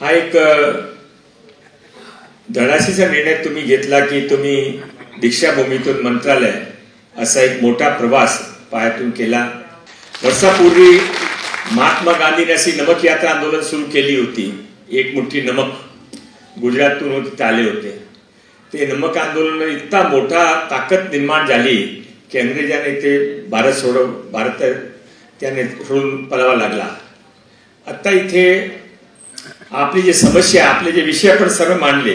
हा एक धडाशीचा निर्णय तुम्ही घेतला की तुम्ही दीक्षाभूमीतून मंत्रालय असा एक मोठा प्रवास पायातून केला. वर्षापूर्वी महात्मा गांधीने अशी नमक यात्रा आंदोलन सुरू केली होती. एक मुठ्ठी नमक गुजराततून तिथे आले होते. ते नमक आंदोलन इतका मोठा ताकद निर्माण झाली की अंग्रेजाने ते भारत सोडव भारत त्याने सोडून पळावा लागला. आता इथे आपली जे समस्या आपले जे विषय आपण सर्व मांडले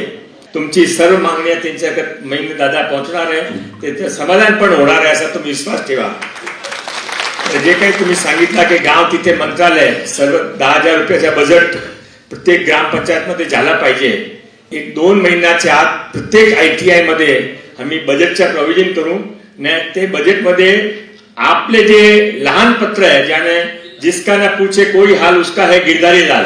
तुमची सर्व मागण्या त्यांच्याकडे महिने दादा पोहोचणार आहे त्याचं समाधान पण होणार आहे असा तुम्ही विश्वास ठेवा. तर जे काही तुम्ही सांगितलं की गाव तिथे मंत्रालय सर्व दहा हजार रुपयाचा बजेट प्रत्येक ग्रामपंचायतमध्ये झाला पाहिजे. एक दोन महिन्याच्या आत प्रत्येक आय टी आयमध्ये आम्ही बजेटच्या प्रोव्हिजन करू. नाही ते बजेटमध्ये आपले जे लहान पत्र आहे ज्याने जिसका ना पूछे कोई हाल उसका है गिरदारी लाल.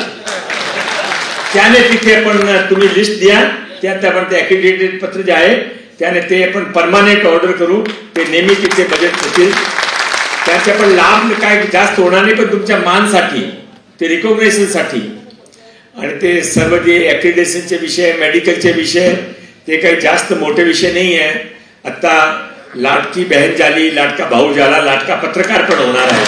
त्याने तिथे आपण तुम्ही लिस्ट द्या. त्या त्यामध्ये ते पत्र जे आहे त्याने ते आपण परमानेंट ऑर्डर करू. ते नेहमी तिथे बजेट होतील त्याचे पण लाभ काय जास्त होणार नाही पण तुमच्या मानसाठी ते रिकॉग्नेशनसाठी आणि ते सर्व जे ऍक्रिडेशनचे विषय मेडिकलचे विषय ते काही जास्त मोठे विषय नाही आहे. आत्ता लाटकी बहन झाली लाटका भाऊ झाला लाटका पत्रकार पण होणार आहे.